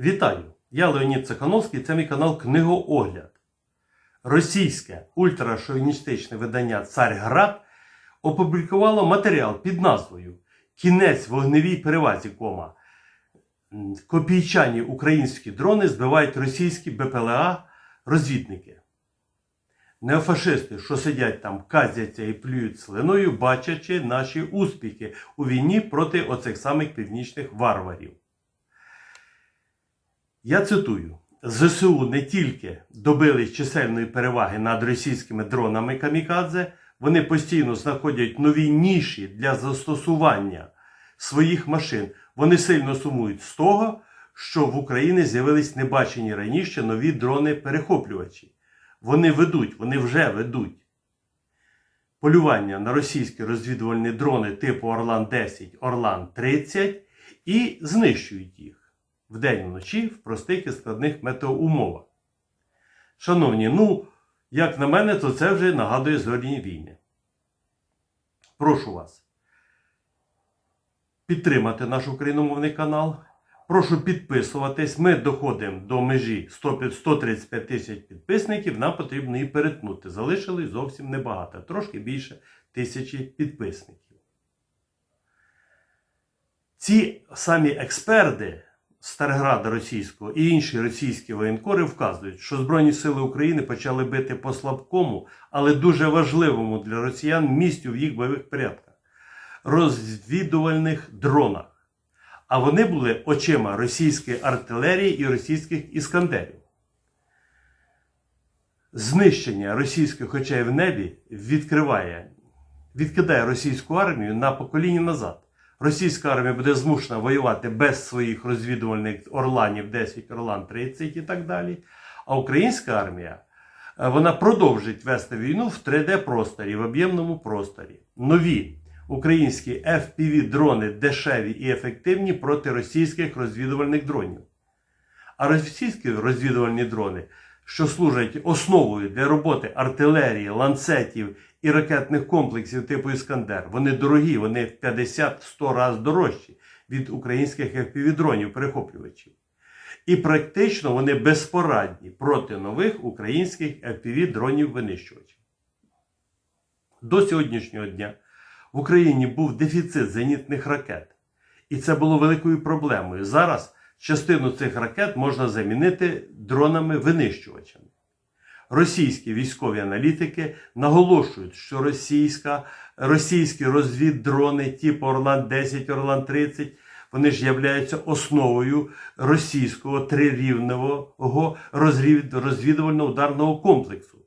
Вітаю! Я Леонід Цехановський, це мій канал Книгоогляд. Російське ультрашовіністичне видання Царьград опублікувало матеріал під назвою Кінець вогневій перевазі, кома. Копійчані українські дрони збивають російські БПЛА розвідники. Неофашисти, що сидять там, казяться і плюють слиною, бачачи наші успіхи у війні проти оцих самих північних варварів. Я цитую: ЗСУ не тільки добились чисельної переваги над російськими дронами камікадзе, вони постійно знаходять нові ніші для застосування своїх машин. Вони сильно сумують з того, що в Україні з'явились небачені раніше нові дрони-перехоплювачі. Вони ведуть, вони вже ведуть. Полювання на російські розвідувальні дрони типу Орлан 10, Орлан 30 і знищують їх вдень вночі в простих і складних метеоумовах. Шановні, ну, як на мене, то це вже нагадує зоряні війни. Прошу вас підтримати наш україномовний канал. Прошу підписуватись. Ми доходимо до межі 100 135 тисяч підписників. Нам потрібно її перетнути. Залишилось зовсім небагато, трошки більше тисячі підписників. Ці самі експерти Старграда Російського і інші російські воєнкори вказують, що Збройні Сили України почали бити по слабкому, але дуже важливому для росіян місцю в їх бойових порядках розвідувальних дронах. А вони були очима російської артилерії і російських іскандерів. Знищення російських очей в небі відкриває, відкидає російську армію на покоління назад. Російська армія буде змушена воювати без своїх розвідувальних орланів 10, Орлан 30 і так далі. А українська армія е, вона продовжить вести війну в 3D-просторі, в об'ємному просторі. Нові українські FPV-дрони дешеві і ефективні проти російських розвідувальних дронів. А російські розвідувальні дрони, що служать основою для роботи артилерії, ланцетів і ракетних комплексів типу Іскандер, вони дорогі, вони в 50-100 разів дорожчі від українських FPV-дронів перехоплювачів. І практично вони безпорадні проти нових українських FPV-дронів винищувачів. До сьогоднішнього дня в Україні був дефіцит зенітних ракет. І це було великою проблемою. Зараз частину цих ракет можна замінити дронами-винищувачами. Російські військові аналітики наголошують, що російська, російські розвіддрони типу Орлан 10, Орлан 30, вони ж являються основою російського трирівневого розвідувально ударного комплексу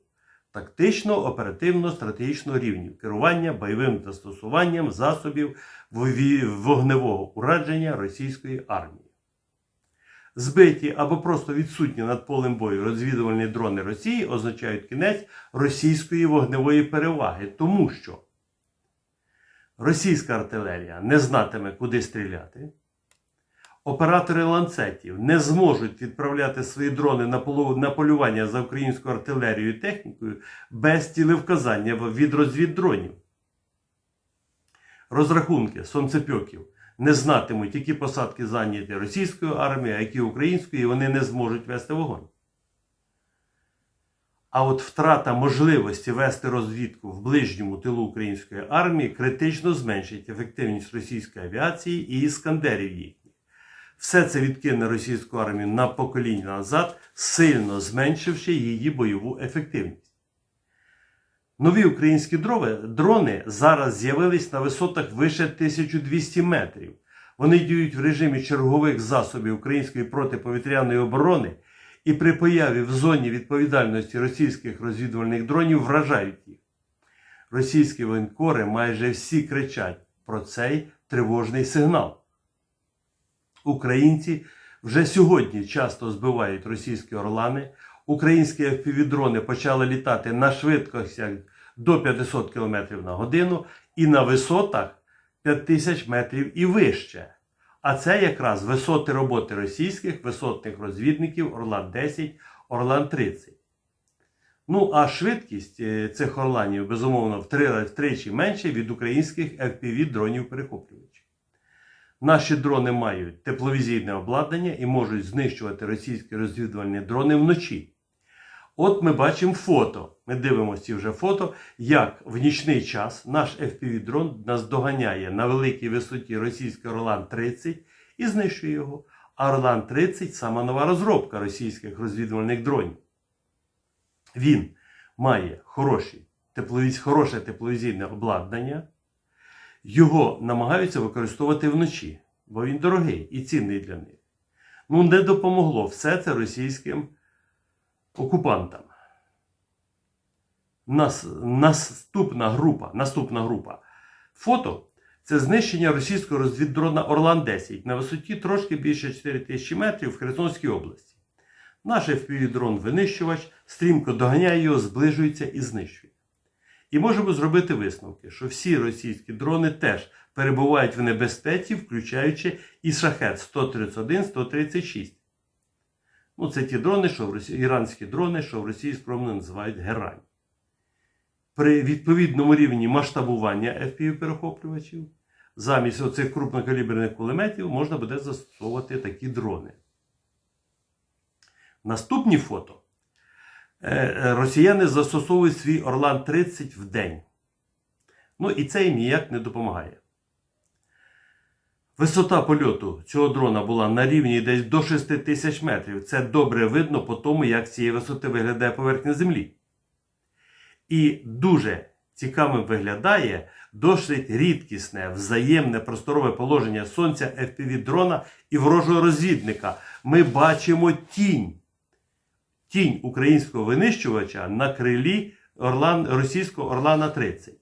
тактично, оперативно, стратегічного рівнів керування бойовим застосуванням засобів вогневого ураження російської армії. Збиті або просто відсутні над полем бою розвідувальні дрони Росії означають кінець російської вогневої переваги, тому що російська артилерія не знатиме, куди стріляти. Оператори ланцетів не зможуть відправляти свої дрони на, полювання за українську артилерію і технікою без тілевказання від розвіддронів. Розрахунки сонцепьоків не знатимуть, які посадки зайняті російською армією, а які українською, і вони не зможуть вести вогонь. А от втрата можливості вести розвідку в ближньому тилу української армії критично зменшить ефективність російської авіації і іскандерів їхніх. Все це відкине російську армію на покоління назад, сильно зменшивши її бойову ефективність. Нові українські дрони зараз з'явились на висотах вище 1200 метрів. Вони діють в режимі чергових засобів української протиповітряної оборони і при появі в зоні відповідальності російських розвідувальних дронів вражають їх. Російські воєнкори майже всі кричать про цей тривожний сигнал. Українці вже сьогодні часто збивають російські орлани. Українські FPV-дрони почали літати на швидкостях до 500 км на годину і на висотах 5000 метрів і вище. А це якраз висоти роботи російських висотних розвідників Орлан 10, Орлан 30. Ну, а швидкість е, цих орланів, безумовно, втричі менше від українських FPV-дронів перехоплювачів. Наші дрони мають тепловізійне обладнання і можуть знищувати російські розвідувальні дрони вночі. От ми бачимо фото. Ми дивимося ці вже фото, як в нічний час наш FPV-дрон нас доганяє на великій висоті російський Орлан 30 і знищує його. А Орлан 30 сама нова розробка російських розвідувальних дронів. Він має хороші, тепловіз, хороше тепловізійне обладнання. Його намагаються використовувати вночі, бо він дорогий і цінний для них. Ну, не допомогло все це російським окупантам. Нас, наступна група, наступна група фото це знищення російського розвіддрона Орлан 10 на висоті трошки більше 4 тисячі метрів в Херсонській області. Наш FPV-дрон винищувач стрімко доганяє його, зближується і знищує. І можемо зробити висновки, що всі російські дрони теж перебувають в небезпеці, включаючи і шахет 131-136. Ну, це ті дрони, що в Росії, іранські дрони, що в Росії скромно називають герань. При відповідному рівні масштабування FPV-перехоплювачів замість оцих крупнокаліберних кулеметів можна буде застосовувати такі дрони. Наступні фото. Е, е, Росіяни застосовують свій Орлан 30 в день. Ну і це їм ніяк не допомагає. Висота польоту цього дрона була на рівні десь до 6 тисяч метрів. Це добре видно по тому, як цієї висоти виглядає поверхня Землі. І дуже цікавим виглядає досить рідкісне, взаємне просторове положення сонця FPV-дрона і ворожого розвідника. Ми бачимо тінь. Тінь українського винищувача на крилі Орлан, російського Орлана 30.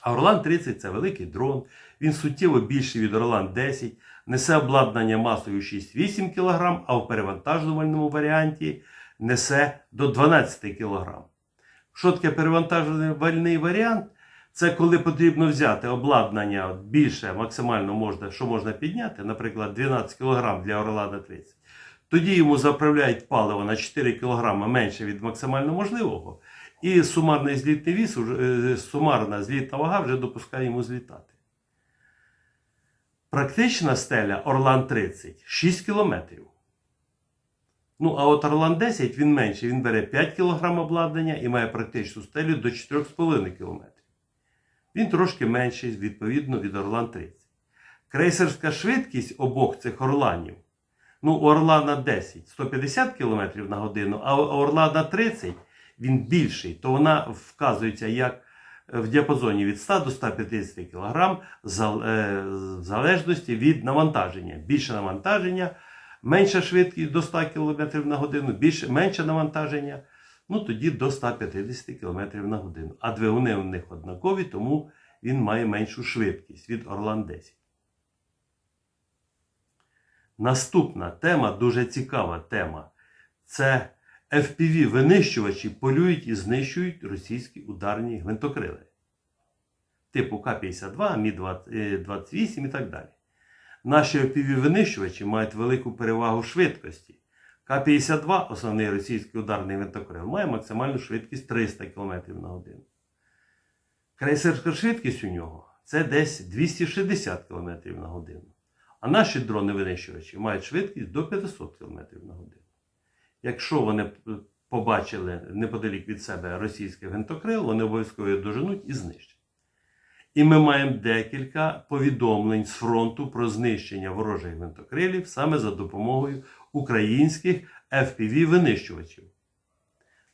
А Орлан 30 це великий дрон. Він суттєво більший від Орлан 10, несе обладнання масою 6-8 кг, а в перевантажувальному варіанті несе до 12 кг. Що таке перевантажувальний варіант? Це коли потрібно взяти обладнання більше, максимально можна, що можна підняти, наприклад, 12 кг для Орлана 30. Тоді йому заправляють паливо на 4 кг менше від максимально можливого. І сумарний злітний віс, е, сумарна злітна вага вже допускає йому злітати. Практична стеля Орлан 30 6 км. Ну, а от Орлан 10 він менший, він бере 5 кг обладнання і має практичну стелю до 4,5 км. Він трошки менший, відповідно, від Орлан 30. Крейсерська швидкість обох цих орланів. Ну, у Орлана 10 150 км на годину, а у Орлана 30 він більший, то вона вказується як в діапазоні від 100 до 150 кг в залежності від навантаження. Більше навантаження, менша швидкість до 100 км на годину, більше, менше навантаження, ну тоді до 150 км на годину. А двигуни у них однакові, тому він має меншу швидкість від Орлан 10. Наступна тема, дуже цікава тема. Це FPV-винищувачі полюють і знищують російські ударні гвинтокрили. Типу К-52, Мі-28 і так далі. Наші FPV-винищувачі мають велику перевагу швидкості. К-52, основний російський ударний гвинтокрил, має максимальну швидкість 300 км на годину. Крейсерська швидкість у нього це десь 260 км на годину. А наші дрони-винищувачі мають швидкість до 500 км на годину. Якщо вони побачили неподалік від себе російський гвинтокрил, вони обов'язково його доженуть і знищать. І ми маємо декілька повідомлень з фронту про знищення ворожих гвинтокрилів саме за допомогою українських FPV-винищувачів.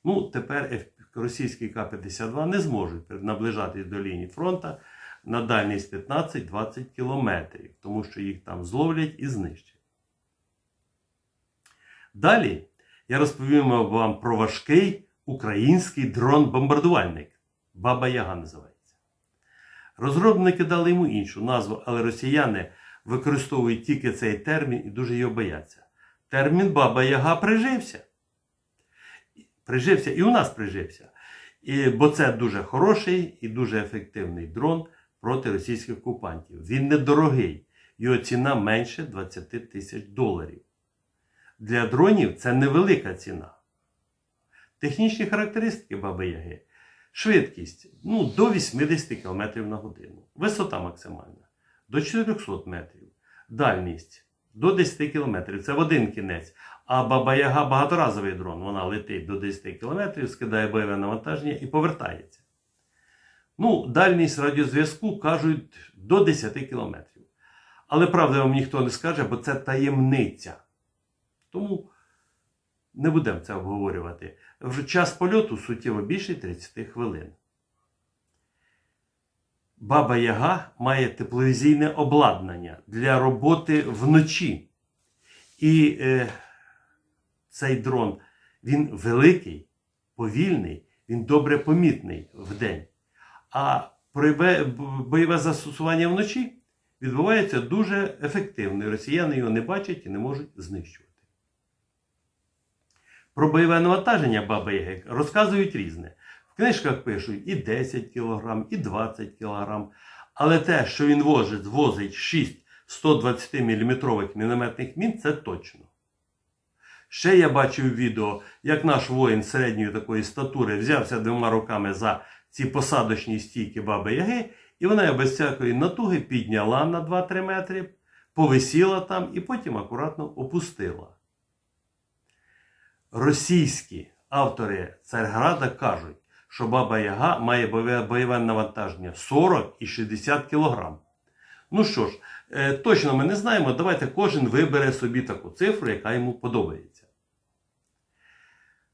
Ну, тепер російські К-52 не зможуть наближатись до лінії фронту на дальність 15-20 кілометрів, тому що їх там зловлять і знищать. Далі я розповім вам про важкий український дрон-бомбардувальник. Баба Яга називається. Розробники дали йому іншу назву, але росіяни використовують тільки цей термін і дуже його бояться. Термін Баба Яга прижився. Прижився і у нас прижився. І, бо це дуже хороший і дуже ефективний дрон проти російських окупантів. Він недорогий. Його ціна менше 20 тисяч доларів. Для дронів це невелика ціна. Технічні характеристики Баби Яги. Швидкість ну, до 80 км на годину. Висота максимальна до 400 метрів. Дальність до 10 кілометрів. Це в один кінець. А Баба Яга багаторазовий дрон. Вона летить до 10 кілометрів, скидає бойове навантаження і повертається. Ну, дальність радіозв'язку кажуть до 10 кілометрів. Але правда вам ніхто не скаже, бо це таємниця. Тому не будемо це обговорювати. Вже час польоту суттєво більше 30 хвилин. Баба Яга має тепловізійне обладнання для роботи вночі. І е, цей дрон він великий, повільний, він добре помітний вдень. А бойове, застосування вночі відбувається дуже ефективно. і Росіяни його не бачать і не можуть знищувати. Про бойове навантаження Баби Яги розказують різне. В книжках пишуть і 10 кг, і 20 кг. Але те, що він возить, возить 6 120 мм мінометних мін, це точно. Ще я бачив відео, як наш воїн середньої такої статури взявся двома руками за ці посадочні стійки Баби Яги, і вона без всякої натуги підняла на 2-3 метри, повисіла там і потім акуратно опустила. Російські автори Царграда кажуть, що Баба Яга має бойове, навантаження 40 і 60 кг. Ну що ж, е, точно ми не знаємо. Давайте кожен вибере собі таку цифру, яка йому подобається.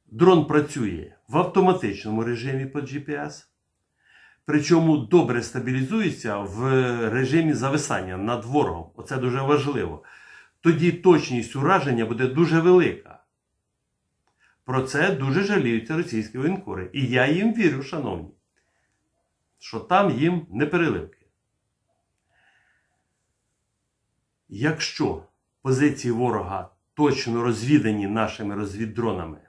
Дрон працює в автоматичному режимі по GPS. Причому добре стабілізується в режимі зависання над ворогом. Оце дуже важливо. Тоді точність ураження буде дуже велика. Про це дуже жаліються російські воєнкори. І я їм вірю, шановні, що там їм не переливки. Якщо позиції ворога точно розвідані нашими розвіддронами,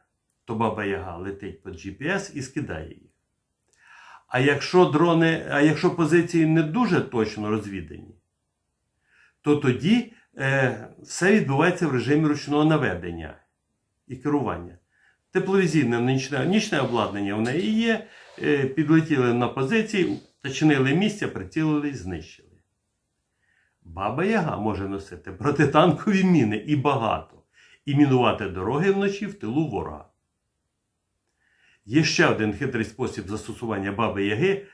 то Баба Яга летить по GPS і скидає їх. А якщо дрони, а якщо позиції не дуже точно розвідані, то тоді е, все відбувається в режимі ручного наведення і керування. Тепловізійне нічне, нічне обладнання в неї є. Е, підлетіли на позиції, уточнили місця, прицілились, знищили. Баба Яга може носити протитанкові міни і багато, і мінувати дороги вночі в тилу ворога. Є ще один хитрий спосіб застосування Баби Яги.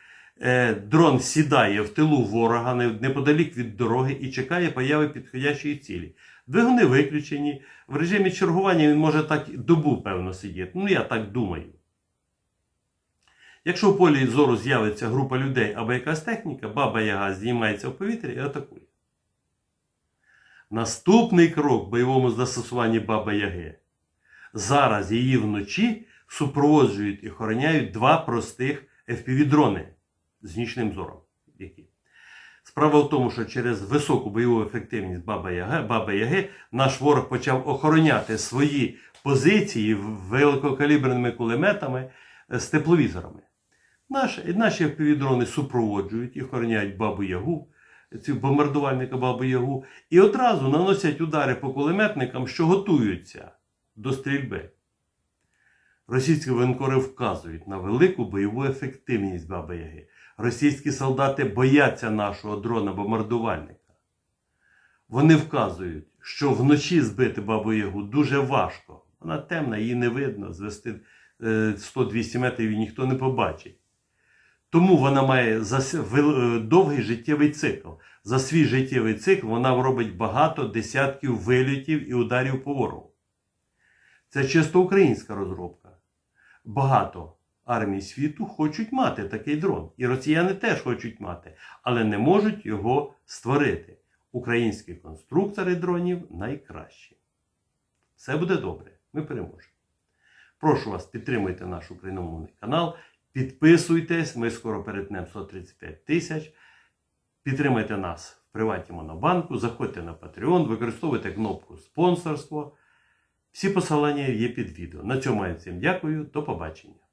Е, дрон сідає в тилу ворога неподалік від дороги і чекає появи підходящої цілі. Двигуни виключені. В режимі чергування він може так добу, певно, сидіти. Ну, я так думаю. Якщо в полі зору з'явиться група людей або якась техніка, баба Яга знімається в повітря і атакує. Наступний крок в бойовому застосуванні Баба Яги. Зараз її вночі супроводжують і охороняють два простих FPV-дрони з нічним зором. Які. Справа в тому, що через високу бойову ефективність Баба Яги, Баба Яги наш ворог почав охороняти свої позиції великокаліберними кулеметами з тепловізорами. Наш, наші FPV-дрони супроводжують і охороняють Бабу Ягу, цю бомбардувальника Бабу Ягу, і одразу наносять удари по кулеметникам, що готуються до стрільби. Російські воєнкори вказують на велику бойову ефективність Баби Яги. Російські солдати бояться нашого дрона-бомбардувальника. Вони вказують, що вночі збити бабу Ягу дуже важко. Вона темна, її не видно, звести 100-200 метрів і ніхто не побачить. Тому вона має довгий життєвий цикл. За свій життєвий цикл вона робить багато десятків вильотів і ударів по ворогу. Це чисто українська розробка. Багато армій світу хочуть мати такий дрон. І росіяни теж хочуть мати, але не можуть його створити. Українські конструктори дронів найкращі. Все буде добре, ми переможемо. Прошу вас, підтримуйте наш україномовний канал. Підписуйтесь, ми скоро перетнемо 135 тисяч. Підтримайте нас в приваті Монобанку, заходьте на Patreon, використовуйте кнопку спонсорство. Всі посилання є під відео. На цьому я всім дякую. До побачення.